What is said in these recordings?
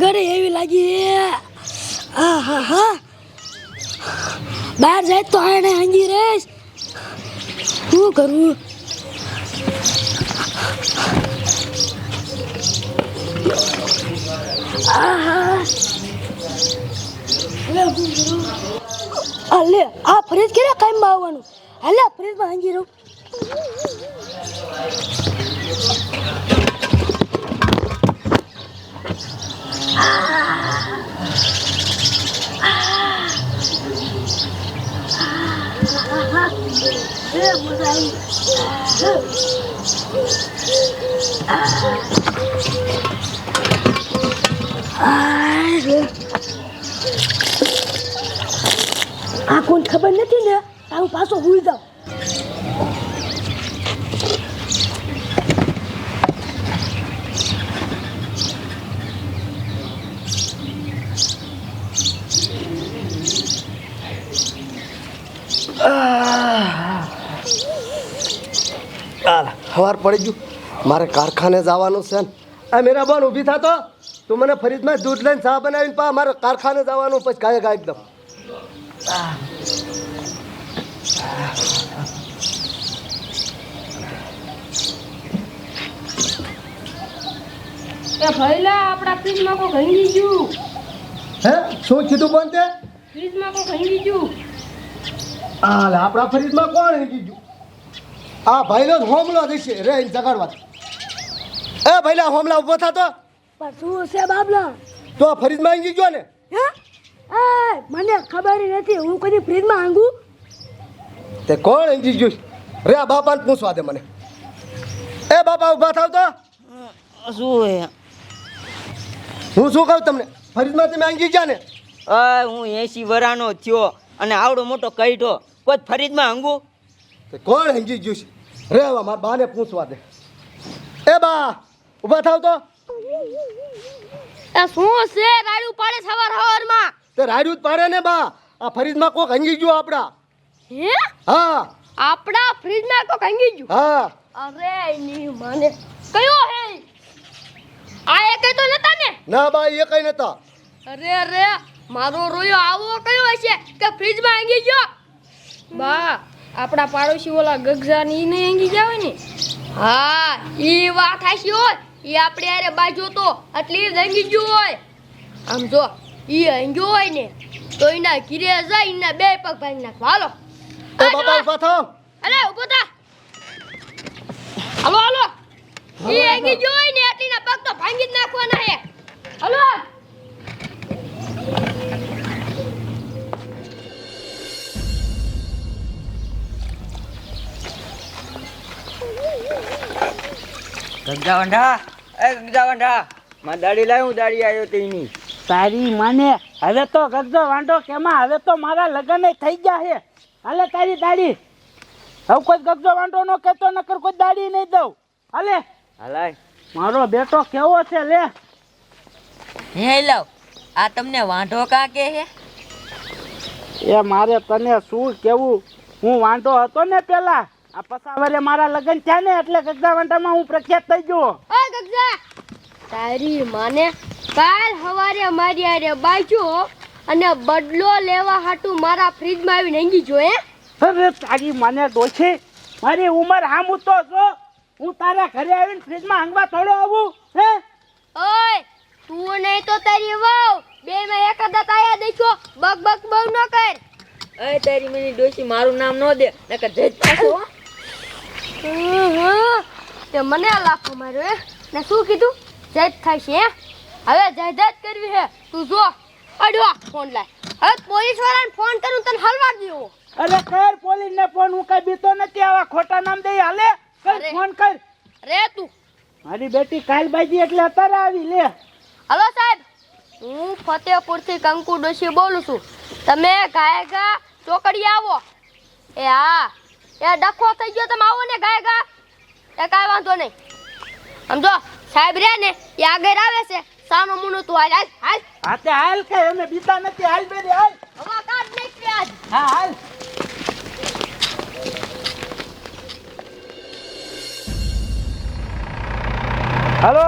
ઘંઘરે એવી લાગી હા. હા બહાર જાય તો આને હંગી રહીશ. શું કરવું. હવે આ ફ્રિજ ક્યારે કાયમમાં આવવાનું? હાલે ફ્રીજમાં હંગી રહું. આ કોણ ખબર નથી ને? તારું પાછો ભૂલ જાવ સવાર પડી ગયું. મારે કારખાને જવાનું છે આ મેરા બોન ઊભી થતો તું. મને ફરીદમાં દૂધ લઈને ચા બનાવીને પા મારે કારખાને જવાનું પછી ગાય ગાય એકદમ. એ ભઈલા આપણા ફ્રીજમાં કોઈ ભાંગી ગયું? હે? શું કીધું બોન તે? ફ્રીજમાં કોઈ ભાંગી ગયું? હાલ આપણા ફરીદમાં કોણ હેગી ગયું? આ ભાઈલો હોમલો દેશે રે એને જગાડવા એ ભાઈલા હોમલા ઊભો થતો પણ શું છે બાબલા? તો આ ફરીદમાં આંગી ગયો ને? હે? એ મને ખબર નથી હું કદી ફ્રીજમાં આંગુ? તે કોણ આંગી ગયું? રે આ બાપાને પૂછવા દે મને. એ બાપા ઊભા થાવ તો. શું હે હું શું કહું તમને? ફરીદમાં તમે આંગી ગયા ને? હું એસી વરાનો થયો અને આવડો મોટો કઈઢો કોઈ ફરીદમાં હંગું તે કોણ સમજી ગયું છે રે હવે મારા બાને પૂછવા દે. એ બા ઊભા થાવ તો. એ શું છે? રાડ્યું પાડે સવાર સવારમાં તે રાડ્યું જ પાડે ને બા. આ ફરીદમાં કોક હંગી ગયું આપણા હે? હા. આપણા ફ્રીજમાં કોક હંગી ગયું હા. અરે ની મને. કયો હે? આ એ કઈ તો નતા ને? ના બા એ કઈ નતા. અરે અરે મારો રોયો આવો કયો હશે કે ફ્રીજમાં હંગી ગયો બા આપણા પાડોશી ઓલા ગગઝા ની ને એંગી જાવે ને? હા ઈ વાત હાશી હોય. ઈ આપણે અરે બાજુ તો આટલી જ ગયું હોય. આમ જો ઈ ભાંગ્યો હોય ને તો એના ઘીરે જાય એના બે પગ ભાઈ નાખવા. હાલો. એ બાપા ઊભા થાવ અરે ઊભો થા. હાલો હાલો. ઈ ભાંગી ગયો હોય ને એટલીના પગ તો ભાંગી જ નાખવાના હે. હાલો. વંઢા. એ વંઢા માં દાડી લાવી હું દાડી આવ્યો તેની. તારી માને હવે તો ગગજો વાંઢો કેમાં? હવે તો મારા લગ્ન થઈ ગયા છે. હાલે તારી દાડી. હવે કોઈ ગગજો વાંઢો નો કહેતો નકર કોઈ દાડી નહીં દઉં. હાલે. હાલાય. મારો બેટો કેવો છે લે. હે લાવ. આ તમને વાંઢો કા કે હે એ મારે તને શું કેવું? હું વાંઢો હતો ને પેલા? આ પસાવરે મારા લગ્ન થયા ને એટલે ગગજા વાંઢામાં હું પ્રખ્યાત થઈ ગયો. ઓય ગગજા તારી માને કાલ હવારે મારી આરે બાજુ અને બદલો લેવા હાટુ મારા ફ્રીજમાં આવીને હેંગી જો હે? અરે તારી માને ડોછી મારી ઉંમર હામું તો જો. હું તારા ઘરે આવીને ફ્રીજમાં હંગવા થોડો આવું હે? ઓય તું નહીં તો તારી વાવ બે માં એકાદા તાયા દેખો બગ બક બહુ ન કર. એ તારી મને ડોશી મારું નામ ન દે નકર જજ પાછો તે મને લાફો માર્યો હે. ને શું કીધું? જજ થાય છે હે? હવે જાયદાદ કરવી હે તું જો અડવા ફોન લાય. હવે પોલીસ વાળાને ફોન કરું તને હલવા દેવો. અરે કર પોલીસ ને ફોન હું કઈ બીતો નથી આવા ખોટા નામ દઈ હાલે. કર. ફોન કર. રે તું. મારી બેટી કાલ બાજી એટલે અત્યારે આવી લે. હલો સાહેબ. હું ફતેહપુરથી કંકુ ડોશી બોલું છું. તમે ગાયગા ચોકડી આવો. એ હા. એ ડખો થઈ ગયો તમે આવો ને ગાય ગા. એ કાંઈ વાંધો નહીં. સમજો સાહેબ રે ને એ આગળ આવે છે. સાનો મુનો તું હાલ હાલ હાલ. હા હાલ કે અમે બીતા નથી. હાલ બેરી હાલ. હવા કાઢ નહીં પ્યાજ હા હાલ. હાલો?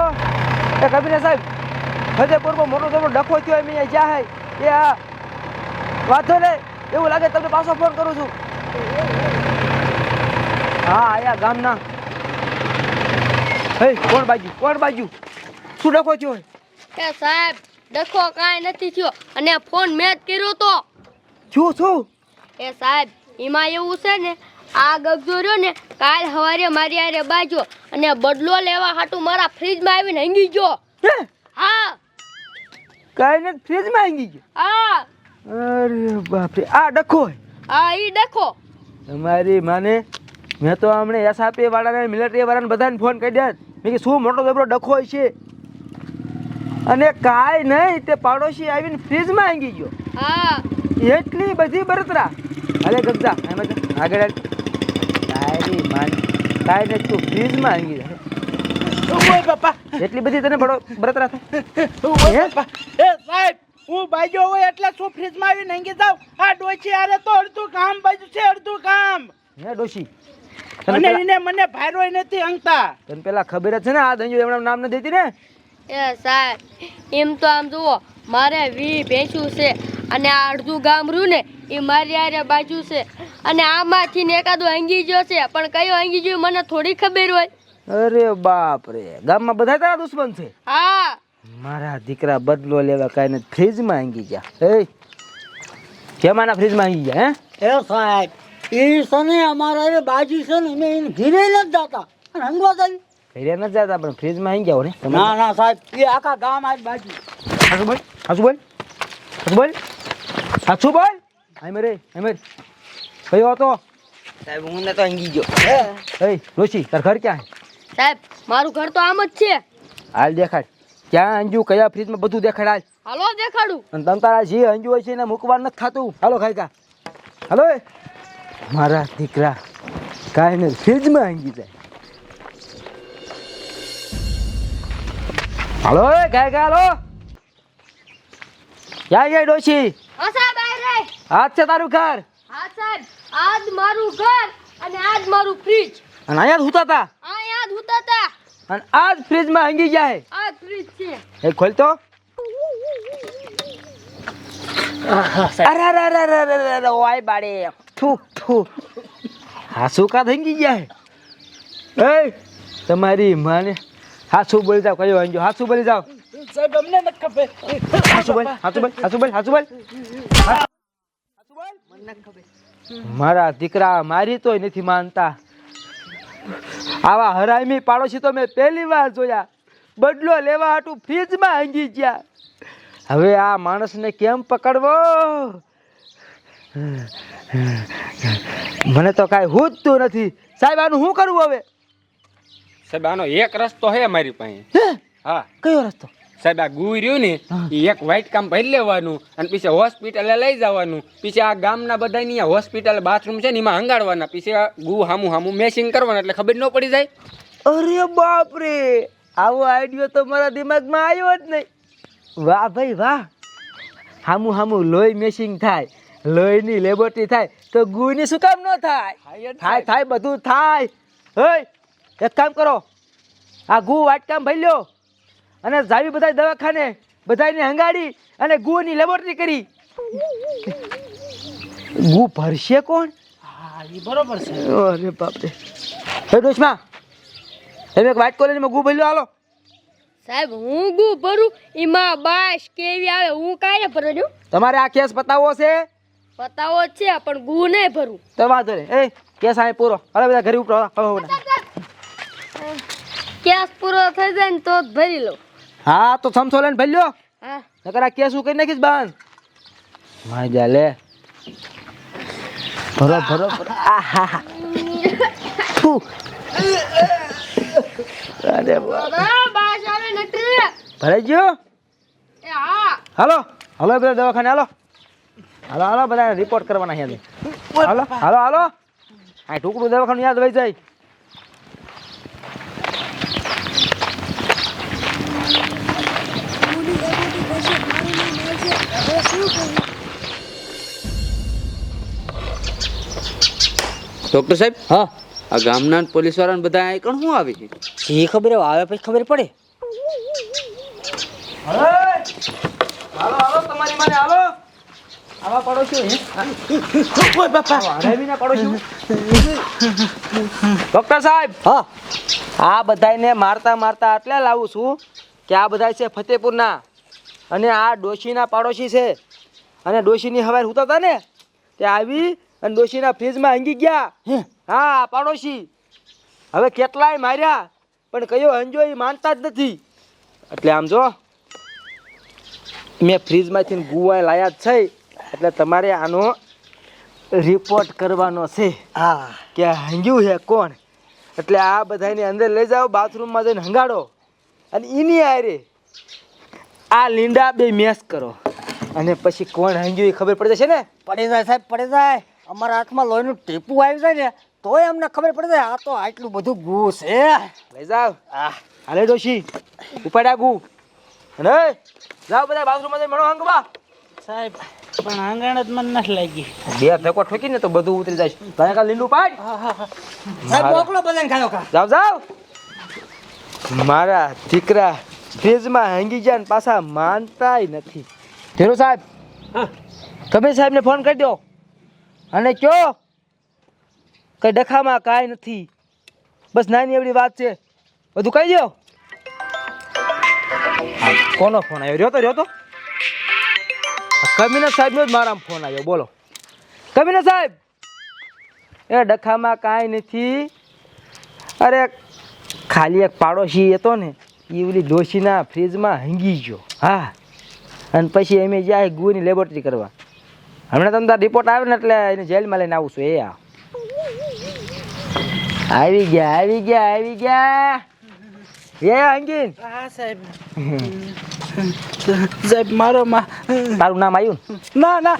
એ કબીર સાહેબ ફતેપુરમાં મોટો થોડો ડખો થયો એમ અહીંયા જ્યાં હે. એ વાંધો ને એવું લાગે તમને પાછો ફોન કરું છું. હા આયા ગામના. હે કોણ બાજુ? કોણ બાજુ? શું ડખો થયો એ સાહેબ ડખો કાંઈ નથી થયો. અને ફોન મેં જ કર્યો તો. શું શું? એ સાહેબ એમાં એવું છે ને આ ગગજો રહ્યો ને કાલ સવારે મારી આરે બાજો અને બદલો લેવા હાટું મારા ફ્રીજમાં આવીને હંગી ગયો. હે? હા. કાંઈ ને ફ્રીજમાં હંગી ગયો? હા. અરે બાપરે આ ડખો હા ઈ ડખો. તમારી માને મેં તો હમણે એસઆરપી વાળાને મિલિટરી વાળાને બધાને ફોન કરી દે મેં કે શું મોટો જબરો ડખો હોય છે? અને કાંઈ નહીં તે પાડોશી આવીને ફ્રીજમાં આંગી ગયો. હા. એટલી બધી બરતરા. અરે ગગજા એમ આગળ તારી માન કાંઈ નહીં તું ફ્રીજમાં આંગી જાય ઓય બાપા એટલી બધી તને બડો બરતરા થાય? એ સાહેબ હું બાજ્યો હોય એટલે શું ફ્રીજમાં આવી નંગી જાવ આ ડોશી આરે તો અડધું કામ બાજુ છે અડધું કામ. હે ડોશી? અને એને મને ભાઈરોય નથી અંગતા તને પેલા ખબર છે ને આ ધંજો એમના નામ નથી દેતી ને? એ સાહેબ એમ તો આમ જુઓ મારે વી ભેંસું છે અને આ અડધું ગામ રહ્યું ને એ મારી આરે બાજુ છે. અને આમાંથી ને એકાદો હંગી ગયો છે પણ કયો હંગી ગયો મને થોડી ખબર હોય. અરે બાપ રે ગામમાં બધા તારા દુશ્મન છે? હા. મારા દીકરા બદલો લેવા કાંઈ ફ્રીજમાં આંગી ગયા. એ કેમાના ફ્રીજમાં આંગી ગયા હે? એ સાહેબ એ સને અમારા એ બાજી છે ને અમે એને ઘીરે નથી જતા. અને હંગવા જાય. ઘીરે ન જતા પણ ફ્રીજમાં ગયા હો ને. ના ના સાહેબ એ આખા ગામ આજ બાજી. હાચું બોલ હાચું બોલ હાચું બોલ હાચું બોલ આય મેરે આય મેરે. કયો હતો? સાહેબ હું તો આંગી ગયો. એ રોશી તાર ઘર ક્યાં છે સાહેબ મારું ઘર તો આમ જ છે. હાલ દેખાડ. ક્યાં અંજુ કયા ફ્રીજમાં બધું દેખાડ હાલ. હાલો દેખાડું. અને તમ તારા જે અંજુ હોય છે એને મૂકવાનું નથી ખાતું હાલો ખાઈ કા હાલો એ. મારા દીકરા કાંઈ નહીં ફ્રીજમાં આંગી જાય હાલો ગાય ગા હાલો ક્યાં ગઈ ડોશી આજ છે તારું ઘર હા સાહેબ આજ મારું ઘર અને આજ મારું ફ્રીજ અને અહીંયા જ હુતા હતા અહીંયા હોતા હતા અને આજ ફ્રીજમાં આંગી જાય આ ફ્રીજ છે એ ખોલ તો અરે અરે અરે અરે અરે ઓય બાડે થુ થુ. થઈ ગયા હે? એ તમારી માને હાસુ બોલી જાવ કયો અંજો હાસુ બોલી જાવ સાહેબ અમને ન ખબર. હાસુ બોલ હાસુ બોલ હાસુ બોલ હાસુ બોલ. મારા દીકરા મારી તોય નથી માનતા. આવા હરામી પાડોશી તો મેં પહેલી વાર જોયા. બદલો લેવા હાટું ફ્રીજમાં હંગી ગયા. હવે આ માણસને કેમ પકડવો? મને તો કાંઈ હૂજતું નથી. સાહેબ આનું શું કરવું હવે? સાહેબ આનો એક રસ્તો હે મારી પાસે. હા? કયો રસ્તો? સાહેબ આ ગુ રહ્યું ને એ એક વ્હાઈટ કામ ભરી લેવાનું અને પછી હોસ્પિટલે લઈ જવાનું. પછી આ ગામના બધા ની હોસ્પિટલ બાથરૂમ છે ને એમાં હંગાડવાના પછી ગુ હામું હામું મેસિંગ કરવાનું એટલે ખબર ન પડી જાય. અરે બાપ રે આવો આઈડિયો તો મારા દિમાગમાં આવ્યો જ નહીં. વાહ ભાઈ વાહ. હામું હામું લોહી મેશિંગ થાય. લોહીની લેબોરેટરી થાય તો ગુની શું કામ ન થાય? થાય થાય બધું થાય. હય એક કામ કરો. આ ગુ વાટકામ ભરી લ્યો. અને જાવી બધા દવાખાને બધાને હંગાડી અને ગુની લેબોરેટરી કરી. ગુ ભરશે કોણ? હા બરોબર છે. અરે બાપરે. હે દોસ્તમાં તમે એક વાઇટ કોલેજમાં ગુ ભર્યો હાલો. સાહેબ હું ગુ ભરું? એમાં બાસ કેવી આવે હું કાંઈ ભરું? તમારે આ કેસ પતાવવો છે? પતાવો જ છે પણ ગુ નહીં ભરું. તો વાંધો નહીં. એ કેસ આ પૂરો. હવે બધા ઘરે ઉપરો હવે કેસ પૂરો થઈ જાય ને તો ભરી લો. હા તો સમસો લઈને ભરી હા. નકર આ કેસ ઉકેલી નાખીશ બંધ માજા લે ભરો ભરો આહા અરે ભરાઈ ગયો? હા. હાલો. હાલો બધા દવાખાને હાલો. હાલો હાલો બધા રિપોર્ટ કરવાના છે હાલો હાલો હાલો. આ ટુકડું દવાખાનું યાદ રહી જાય. ડોક્ટર સાહેબ હા. આ ગામના પોલીસવાળા બધા અહીં કણ શું આવી છે? એ ખબર આવે પછી ખબર પડે. હાલો હાલો તમારી માને હાલો. આવા પડોશીઓ હે. ઓય બાપા. હરાવીના પડોશીઓ ડોક્ટર સાહેબ હા. આ બધાયને મારતા મારતા એટલે લાવું છું કે આ બધા છે ફતેપુરના. અને આ ડોશીના પાડોશી છે. અને ડોશીની હવારે હું હતા ને તે આવી અને ડોશીના ફ્રીજમાં હંગી ગયા. હા? પાડોશી. હવે કેટલાય માર્યા પણ કયો હંજો એ માનતા જ નથી. એટલે આમ જો મેં ફ્રીજમાંથી ગુવાય લાયા જ છે. એટલે તમારે આનો રિપોર્ટ કરવાનો છે. હા. કે હંગ્યું છે કોણ? એટલે આ બધાને અંદર લઈ જાઓ બાથરૂમમાં જઈને હંગાડો. અને એની આરે આ લીંડા બે મેસ કરો. અને પછી કોણ હંગ્યું એ ખબર પડી જશે ને? પડી જાય સાહેબ પડી જાય. અમારા હાથમાં લોહીનું ટીપું આવી જાય ને તોય અમને ખબર પડી જાય આ તો આટલું બધું ગુ છે. લઈ જાઓ. હાલે ડોશી ઉપાડ્યા ગુ. અને જાઓ બધા બાથરૂમમાં જઈને મળો હંગવા. સાહેબ પણ આંગણ જ મને નથી લાગી. બે ધક્કો ઠોકીને તો બધું ઉતરી જાય. તને કા લીલું પાડ? સાહેબ મોકલો બધાને ખાયો કા જાવ જાવ મારા દીકરા સ્ટેજમાં હાંગી ગયા ને પાછા માનતાય નથી. ધીરુ સાહેબ તમે સાહેબને ફોન કરી દો. અને કયો? કઈ ડખામાં કાંઈ નથી. બસ નાની એવડી વાત છે. બધું કહી દો કોનો ફોન આવ્યો? રહ્યો તો રહ્યો તો. કમિના સાહેબનો જ મારા ફોન આવ્યો. બોલો. કમિના સાહેબ! એ ડખામાં કાંઈ નથી. અરે ખાલી એક પાડોશી હતો ને એ ઓલી ડોશીના ફ્રીજમાં હંગી ગયો. હા. અને પછી એમ જાય ગુની લેબોરેટરી કરવા. હમણાં તમને રિપોર્ટ આવે ને એટલે એને જેલમાં લઈને આવું છું. એ આવી ગયા આવી ગયા આવી ગયા. એ હંગીન હા સાહેબ. સાહેબ મારો માં તારું નામ આવ્યું ના ના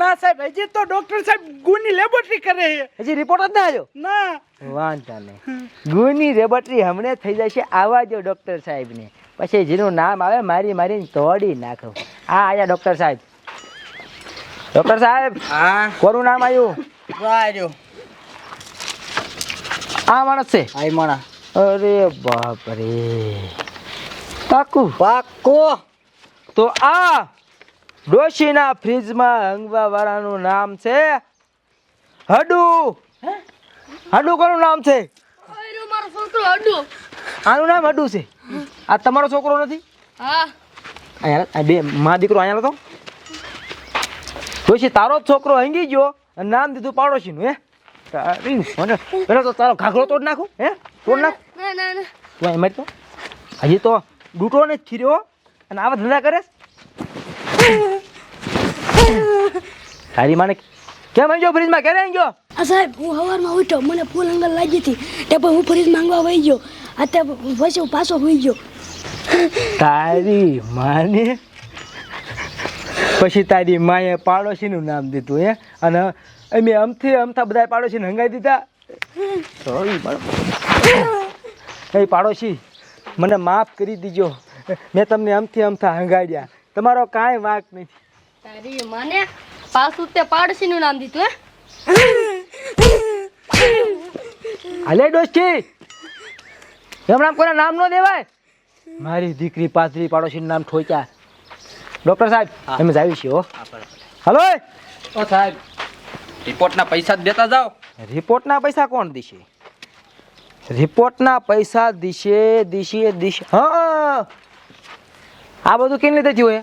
ના સાહેબ હજી તો ડોક્ટર સાહેબ ગુની લેબોરેટરી કરે છે. હજી રિપોર્ટ જ ના આવ્યો ના. વાંધો નહીં. ગુની લેબોરેટરી હમણે થઈ જશે આવા જો ડૉક્ટર સાહેબને. પછી જેનું નામ આવે મારી મારીને તોડી નાખો. આ આયા ડોક્ટર સાહેબ. ડોક્ટર સાહેબ હા. કોનું નામ આવ્યું વાર્યો આ માણસ છે? આ મણા અરે બાપ રે પાકું. પાકો. તો આ ડોશીના ફ્રીજમાં હંગવા વાળાનું નામ છે હડુ. હડુ કોનું નામ છે? આનું નામ હડુ છે. આ તમારો છોકરો નથી? હા. અહીંયા બે મા દીકરો અહીંયા તો ડોશી તારો જ છોકરો હંગી ગયો અને નામ દીધું પાડોશીનું હે? તારી મને પેલો તો તારો ઘાઘરો તોડ નાખું હે? તોડ નાખ. ના ના ના. તું એમ તો હજી તો ડૂટો ને ખીર્યો અને આવા ધંધા કરે તારી માને કેમ આવી ગયો ફ્રીજમાં ક્યારે આવી ગયો? આ સાહેબ હું સવારમાં ઉઠ્યો. મને ફૂલ અંગલ લાગી હતી. તે પણ હું ફ્રીજ માંગવા વહી ગયો. આ તે પછી હું પાછો હોઈ ગયો. તારી માને. પછી તારી માએ પાડોશીનું નામ દીધું હે? અને અમે અમથી અમથા બધા પાડોશીને હંગાઈ દીધા. સોરી એ પાડોશી મને માફ કરી દીજો. મેં તમને આમથી આમથા હંગાડ્યા. તમારો કાંઈ વાંક નથી. તારી માને પાછું તે પાડોશીનું નામ દીધું હે? હાલે ડોસ્ટી હમણાં કોઈના નામ ન દેવાય? મારી દીકરી પાથરી પાડોશીનું નામ ઠોક્યા. ડૉક્ટર સાહેબ અમે જ આવી છીએ હો. હલો ઓ સાહેબ. રિપોર્ટના પૈસા જ દેતા જાઓ. રિપોર્ટના પૈસા કોણ દીશે? રિપોર્ટના પૈસા દિશે દિશે દિશે. હા આ બધું કેમ લીધે થયું એ?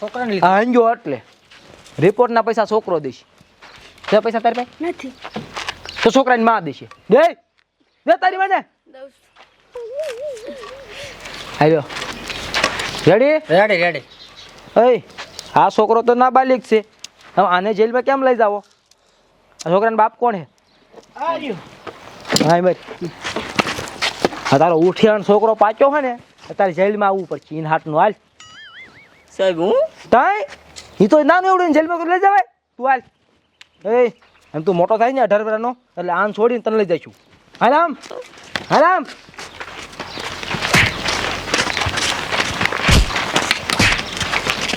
છોકરાને હા જો એટલે. રિપોર્ટના પૈસા છોકરો દેશે. તે પૈસા તારી પાસે? નથી. તો છોકરાની માં દેશે. દે. દે તારી માને. આવ્યો રેડી રેડી રેડી અય આ છોકરો તો નાબાલિક છે. હવે આને જેલમાં કેમ લઈ જાવો છોકરાનો બાપ કોણ છે? હા એમ તારો ઉઠિયાણ છોકરો પાચો હે ને તારે જેલમાં આવવું પડશે. ઇન હાટનું હાલ. સાહેબ હું? તાય એ તો નાનું એવડું જેલમાં લઈ જવાય? તું હાલ. એ અને તું મોટો થાય ને અઢાર વર્ષનો એટલે આમ છોડીને તને લઈ જઈશું. હાલ આમ. હાલ આમ.